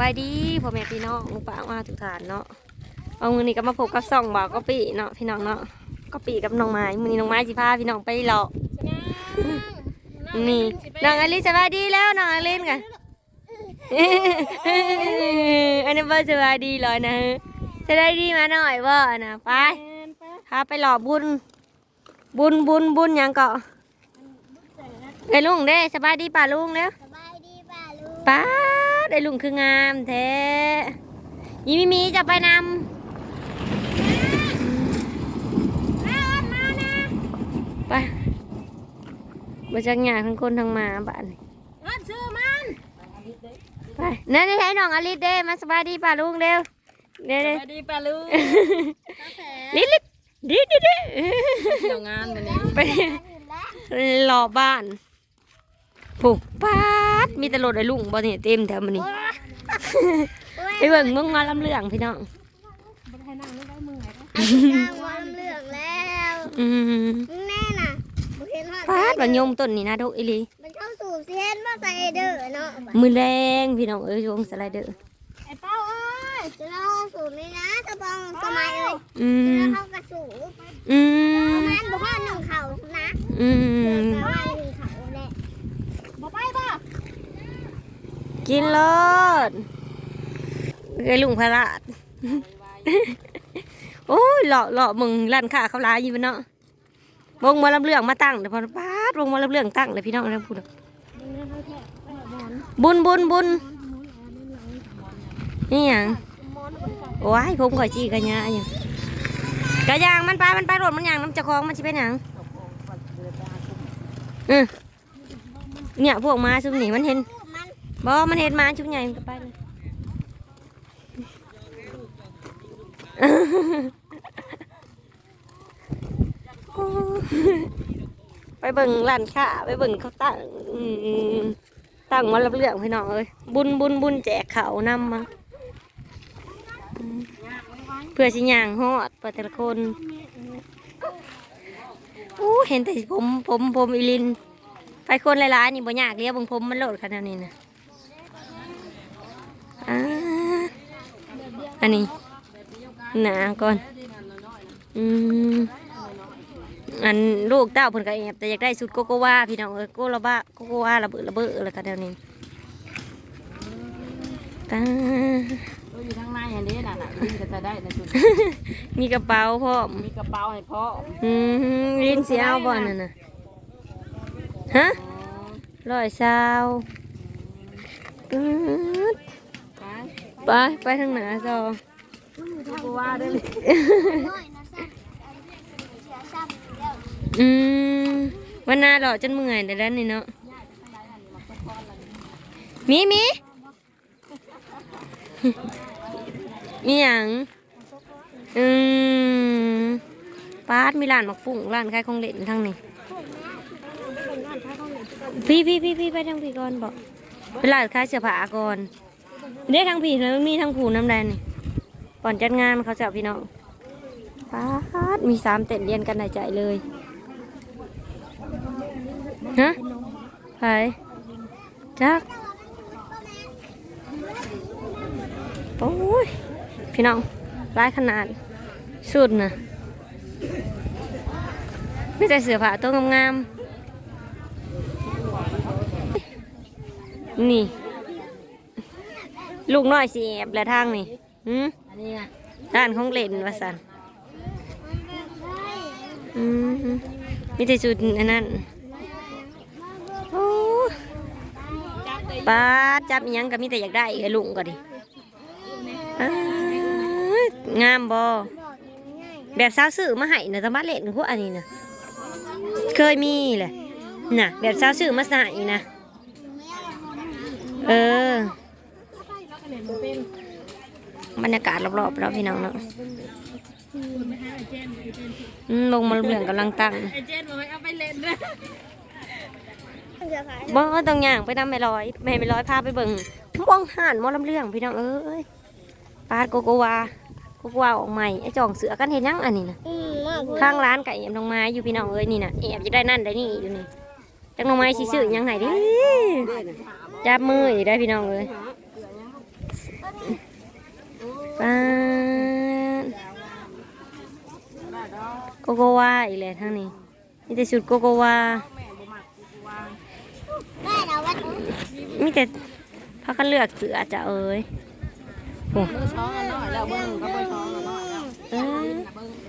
บายดีพ่อแม่พี่น้องลุงป้ามาทุกฐานเนาะเอามือนี้ก็มาพบกับซ่องบ่าวก็ปีเนาะพี่น้องเนาะก็ปีกับน้องไม้มือนี้น้องไม้สิพาพี่น้องไปเลาะนี่น้องอลิสบายดีแล้วน้องอลินกันอันนี้บ่สบายดีเลยนะจะได้ดีมาหน่อยบ่นะไปพาไปหล่อบุญ บุญบุญบุญหยังเกาะไอ้ลุงเด้สบายดีป่าลุงเด้อสบายดีป่าลูกป้าด ไอ้ลุงคืองามแท้ยี่มิมีจะไปนมามานะำไปมาจากหยาทั้งคนทั้งหมาบ้านนี่มันซื้อมันไปนั่นนี่ให้น้องอลิสเด้มาสบายดีป่าลุงเด้อเด้อเด้อสวัสดีป้าลูกลิลิดิดิดิเที่ยวงานวันนี้ไปรอบ้าน ผูกป้าดมีแต่รถไอ้ลุงบ่เนี่ยเต็มแถวมันนี่ไปเบิ่งเมืองมาลำเรื่องพี่น้องกลางวันเหลืองแล้วอืมแน่น่ะบุเห็นว่าป้าดบางยมต้นนี่นะดกอีหลีมันเข้าสู่เส้นมาใส่เด้อเนาะมือแรงพี่น้องเอ้ยช่วงสไลเดอร์ไอ้เป้าเอ้ยจะเข้าสู่นี่นะสะบองสมัยเอ้ยอืจะมเข้ากระสู่อืประมมาณบ่ฮอดหนึ่งเข่านะอืเดินม ประมาณหนึ่งเข่าแหละบ่ไปบ่ กินรถเอ้ยลุงพลาดโอ้ยเลาะเลาะมึงร้านค้าเขาร้ายอยู่เนาะวงมาลำเรื่องมาตั้งเดี๋ยวพอป้าดวงมาลำเรื่องตั้งเลยพี่น้องนะพูดอะบุญบุญบุญนี่หยังโอ้ยผมข่อยจีกระยาอยู่กระยางมันไปมันไปรถมันหยังน้ำเจะคลองมันชิเป็นหยังอือเนี่ยพวกมาชุมนี่มันเห็นมัน บอมันเห็นมาชุมใหญ่มันก็ไปเลยไปเบิ่งร้านค้าไปเบิ่งเขาตั้งตั้งมารับเรื่องพี่น้องเอ้ยบุญบุญบุญแจกเขานำมาเพื่อสิย่างฮอดเพื่อแต่ละคนโอ้เห็นแต่ผมผมผมอีลินไปคนหลายๆนี่บ่ยากเลี้ยบงผมมันโหลดขนาดนี้นะ อ่าอันนี้หนาก่อนอืมอันลูกเต้าเพิ่นก็แอบแต่อยากได้สุดโกโกวาพี่น้องเอ้ยโกละบะโกโกวาระเบิดระเบ้ออะไรกันเดี๋ยวนี้ตาเราอยู่ข้างในอันนี้น่ะน่ะลินก็จะได้ในจุดมีกระเป๋าพร้อมมีกระเป๋าให้พ่ออืมลิ้นเสียเอาบ่นั่นน่ะฮะร้อยซาวอืด ไปไปไปทางไหนซอกูว่าได้เลยน้อยนะซ้ำเสียซ้ำแล้วอืมวันหนาหล่อจนเมื่อยแต่ด้านนี่เนาะมีมีมีหยังอืมปาดมีร้านหมักปุ่งร้านขายของเล่นทางนี้พี่พี่พี่พี่ไปทางพี่ก่อนบอกเป็นร้านขายเสื้อผ้าก่อน เด้ทางพี่แล้วมีทางผูน้ำแดงนี่ก่อนจัดงานเขาจะเอาพี่น้องปาดมีสามเต็นเรียนกันในใจเลยฮะไปจักโอ้ย พี่น้องร้ายขนาด สุดนะไม่แต่เสือผ้าตัวงามๆนี่ ลูกน้อยสีแอบและทางนี่หืมอันนี้ไงด้านของเล่นวาสันอืมมีแต่สุดอันนั้นโอ้ป้าดจับอิหยังก็มีแต่อยากได้ไอ้ลุงก็ดิอ้ายงามบอแบบสาวซื้อมาให้นะตะมาเล่นพวกอันนี้นะเคยมีเลยน่ะ แบบสาวซื้อมาใส่นะเออ บรรยากาศรอบๆแล้วพี่น้องเนาะอืมลงมาเรื่องกำลังตั้งไอเจนบอกให้เอาไปเล่นนะเสียขายบ่ต้องย่างไปนำแม่ลอยแม่ไม่ลอยพาไปเบิ่งม่วงห่านหมอลำเรื่องพี่น้องเอ้ยปาดโกโกวาโกโกวาออกใหม่ไอ้จองเสือกันเห็นยังอันนี้นะอืมมากเลยข้างร้านไก่แอบน้องไม้อยู่พี่น้องเอ้ยนี่นะแอบจะได้นั่นได้นี่อยู่นี่จักน้องไม้สิซื้อหยังไงดิจับมืออีกได้พี่น้องเอ้ย ป้โกโกวาอีกแหละทั้งนี้มีแต่ชุดโกโกวามีแต่พักกันเลือกเสือจะเอ้ยโอ้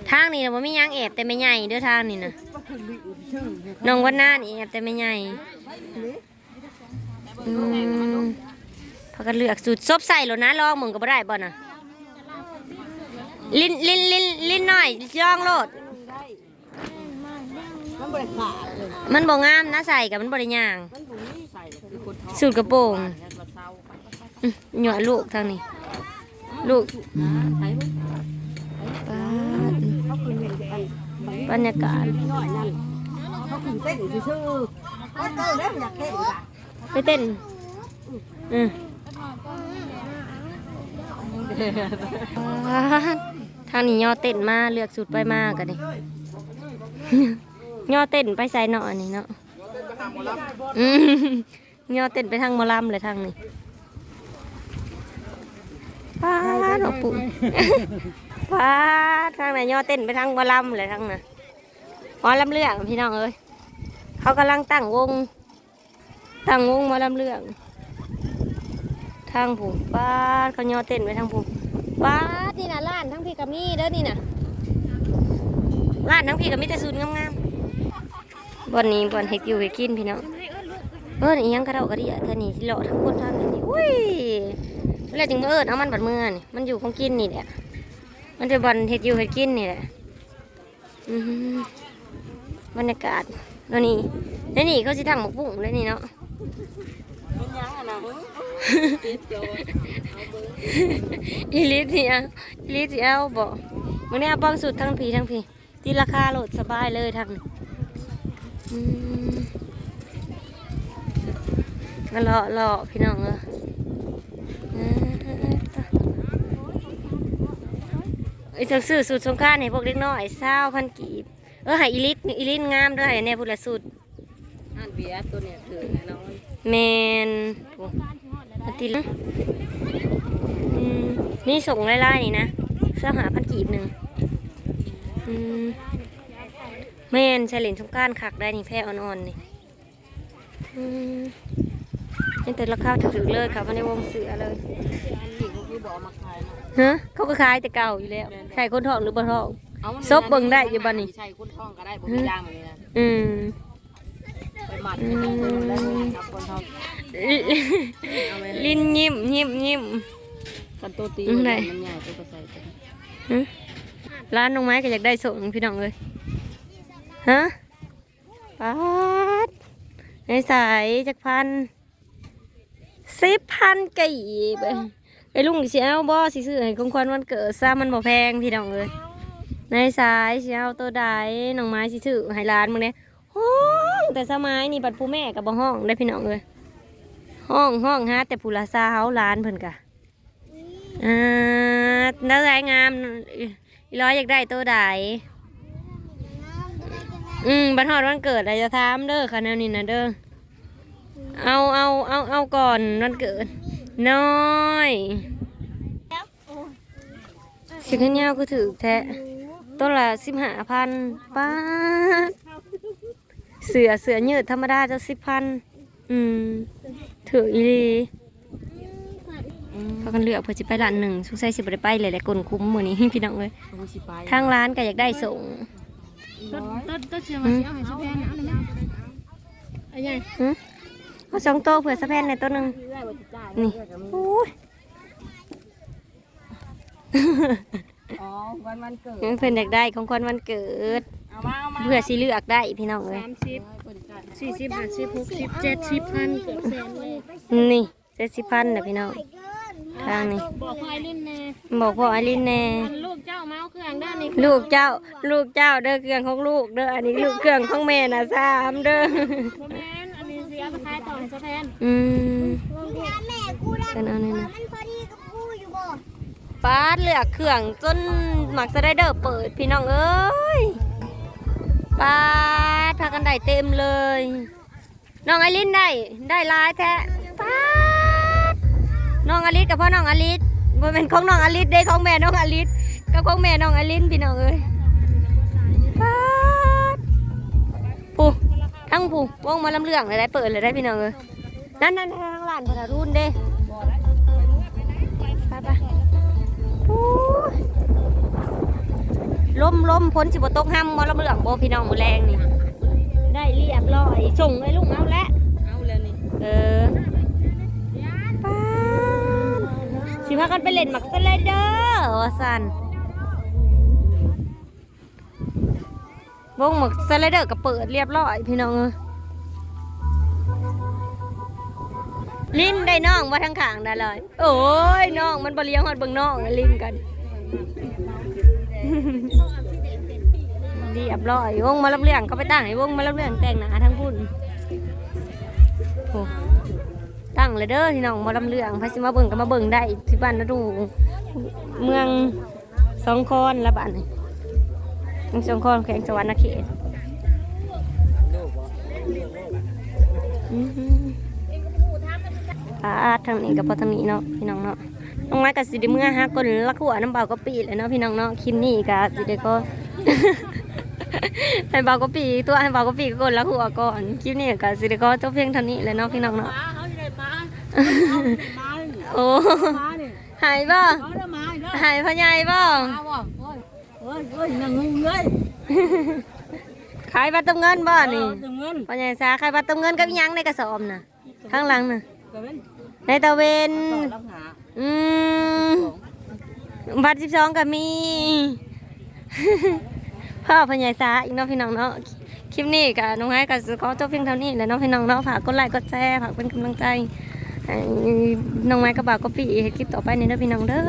ทางนี้นะว่มียางแอบแต่ไม่ใหญ่เด้อทางนี้นะน้องวันหน้านี่แอบแต่ไม่ใหญ่พักกันเลือกสูตรซบใส่หรอนะลองเหมืองกับ่ได้บ่นะ ลิ้นลิ้นลิ้นลิ้นหน่อยย่องโลด มันบ่ได้ขาดเลยมันบ่งามนะใส่กับมันบ่ได้ย่าง มันบ่มีใส่คือคนท้องสูตรกระโปรงแล้วก็เศร้าไปอื้อหยอลูกทางนี้ ลูกใช้บ่ปาดบรรยากาศ น้อยนั่นเขาขึ้นเต้นซื่อๆก็เต้นแล้วอยากเต้นอะไปเต้นอืม ทางนี้ย่อเต้นมาเลือกสูตรไปมากันนี่ย่อเต้นไปใส่เนาะอันนี้เนาะย่อเต้นไปทางมอลำเลยทางนี้ป้าหลวงปู่ป้าทางไหนย่อเต้นไปทางมอลำเลยทางน่ะมอลำเรื่องพี่น้องเอ้ยเขากำลังตั้งวงตั้งวงมอลำเรื่อง ทางผูป้าดเขาย่อเต้นไปทางผูป้าดนี่นะร้านทั้งพี่กับมี่เด้อนี่นะร้านทั้งพี่กับมี่แต่สูตรงามๆบอนนี้บอนเฮ็ดอยู่เฮ็ดกินพี่น้องเออนี่ยังกระเดากระเดียท่านี่ที่เลาะทั้งคนทางนี้อุ้ยเวลาจึงเอิญเอามันบัดมือนี่มันอยู่ของกินนี่แหละมันจะบอนเฮ็ดอยู่เฮ็ดกินนี่แหละบรรยากาศแล้วนี่แล้วนี่เขาสิทั้งหมกบุ้งเลยนี่เนาะเป็นยังอะนะ อีลิสเนี่ยอีลิสสิเอาบอกวันนี้เอาบ้องสุดทั้งผีทั้งผีตีราคาโหลดสบายเลยทั้งนี้อืมก็เลาะเลาะพี่น้องเออเออไอ้จังซื้อสูตรสงครามให้พวกเล็กน้อยเศร้าพันกีบเออให้อีลิสอีลิสงามด้วยให้เนี่ยพูดละสูตรอันเบียร์ตัวเนี่ยถือแน่นอนแมน โอ้อาทิตย์ละอืมนี่ส่งไล่ๆนี่นะเสื้อหาพันกีบหนึ่งอืมแมนใช้เหรียญสงกรารขักได้นี่แพ้อ่อนๆนี่อืมนี่แต่ราคาถูกๆเลยค่ะมาในวงเสือเลยที่เขาคือบอกเอามาขายเนาะฮะเขาก็ขายแต่เก่าอยู่แล้วใช่คนทองหรือบ่ทองเอามันซบเบิ่งได้อยู่บัดนี้ใช่คนท้องก็ได้บ่มีย่างแบบนี้นะอืมไปหมัดไปจับคนแล้วจับคนท้องเอาไป ลิ้นยิ้มยิ้มยิ้ม กันตัวตีอืมมันไหนใหญ่ตัวกระใส่ตัวฮะร้านน้องไม้ก็อยากได้ส่งพี่น้องเลยฮะป๊าดในสายจากพันสิบพันกี่ไปไอ้ลุงสิเอาบ่สิซื้อให้ของขวัญวันเกิดซะมันบ่แพงพี่น้องเลยในสายสิเอาตัวใดน้องไม้สิซื้อให้ร้านมึงเนี่ยห้องแต่สมัยนี่บัดผู้แม่กับบ่ห้องได้พี่น้องเลย ห้องห้องฮะแต่ผู้ละสาวร้านเพิ่นกะอ่าแล้วสายงามอีร้อยอยากได้ตัวใดอืมบัตรหอดวันเกิดอะไรจะถามเด้อค่ะแนวนี้นะเด้อเอาเอาเอาเอาก่อนวันเกิด น้อยสิขึ้นยาวก็ถือแท้ตัวละสิบห้าพันป้าดเสือเสือยืดธรรมดาจะสิบพันอืม ถืออีหลีพากันเลือกเพื่อจะไปร้านหนึ่งสงสัยสิบได้ไปเลยแหละกลนคุ้มมือนี้พี่น้องเลยเอาสิไปทางร้านก็อยากได้ส่งต้นต้นต้นเชื่ออืมามเชื่อให้ชุบแพนเอาเลยนะไอ้ยัยหึเอาสองโตวเผื่อสะแพนในตัวหนึ่งได้ว่าจะจ่ายนี่โอ้ยอ๋อวันวันเกิดเพื่อนอยากได้ของคนวันเกิดเอามาเอามาเพื่อสิเลือกได้พี่น้องเลยสามสิบ สี่สิบห้าสิบหกสิบเจ็ดสิบพันเกือบแสนเลยนี่เจ็ดสิบพันนะพี่น้องทางนี้บอกพ่อไอรินแน่บอกพ่ออลินแน่ลูกเจ้าเมาเครื่องด้านนี้ลูกเจ้าลูกเจ้าเด้อเครื่องของลูกเด้ออันนี้ลูกเครื่องของแม่น่ะสามเด้อโมเมนอันนี้สิเอาไปขายต่อให้สะแพนอืมแม่กูได้กันเอาเนี่ยนะมันพอดีกับกูอยู่บ่ปาดเลือกเครื่องจนหมักสไลเดอร์เปิดพี่น้องเอ้ย ปาดพากันได้เต็มเลย น้องอลิสได้ได้ลายแท้ปาดน้องอลิสกับพ่อน้องอลิสบ่เป็นของน้องอลิสได้ของแม่น้องอลิสกับของแม่น้องอลิสพี่น้องเอ้ยปาดผู้ทั้งผู้วงมาลำเรื่องเลยได้เปิดเลยได้พี่น้องเอ้ยนั่นนั่นทางหลานพระรุ่นเด้ไปไปโอ้ ลมลมพ้นสิบตกห้ำหมาลำเรื่องโบพี่น้องมือแรงนี่ ได้เรียบร้อยส่งเลยลุงเอาแล้วเอาแล้วนี่ เออป้าดสิพากันไปเล่นหมักสไลเดอร์ว่าสันวงหมักสไลเดอร์ก็เปิดเรียบร้อยพี่น้องเอ้ยลิ้นได้น้องว่าทั้งขางได้เลย โอ้ยน้องมันบเลี้ยงหอดเบิ่งน้องลิ้นกัน เรียบร้อยวงมาลับเรื่องก็ไปตั้งให้วงมาลับเรื่องแต่งหนาทั้งพุ่นตั้งเลยเด้อที่น้องมาลำเรื่องพาสิมาเบิ่งก็มาเบิ่งได้ที่บ้านนาดู เมืองสองคอนละบ้านเมืองสองคอนแขวงสวรรณเขตอาทางนี้กับพอทางนี้เนาะพี่น้องเนาะ น้องไม้กับสิไดิเมื่อฮะคนละขัวน้ำเบาก็ปีเลยเนาะพี่น้องเนาะคลิปนี้กับสิได้ก็ให้เบาก็ปีตัวให้เบาก็ปีก็กดละหัวก่อนคลิปนี้กับสิได้ก็จบเพียงเท่านี้เลยเนาะพี่น้องเนาะโอ้หายบ้าเนาะหายพ่อใหญ่บ่มาบ่โอ้ยโอ้ยโอ้ยนั่งขายบัตรเติมเงินบ่นี่เอางนพ่อใหญ่ซาขายบัตรเติมเงินกับยังในกระสอบน่ะข้างหลังน่ะ ในตะเวนต่อรับหาอืมบัตรสิบสองก็มี พ่อพ่อใหญ่ซาอีกเนาะพี่น้องเนาะ คลิปนี้กับน้องไม้กับสกอจบเพียงเท่านี้แหละเนาะพี่น้องเนาะฝากกดไลค์กดแชร์ฝากเป็นกำลังใจให้น้องไม้กับบ่าวก็ปีเฮ็ดคลิปต่อไปในเด้อพี่น้องเด้อ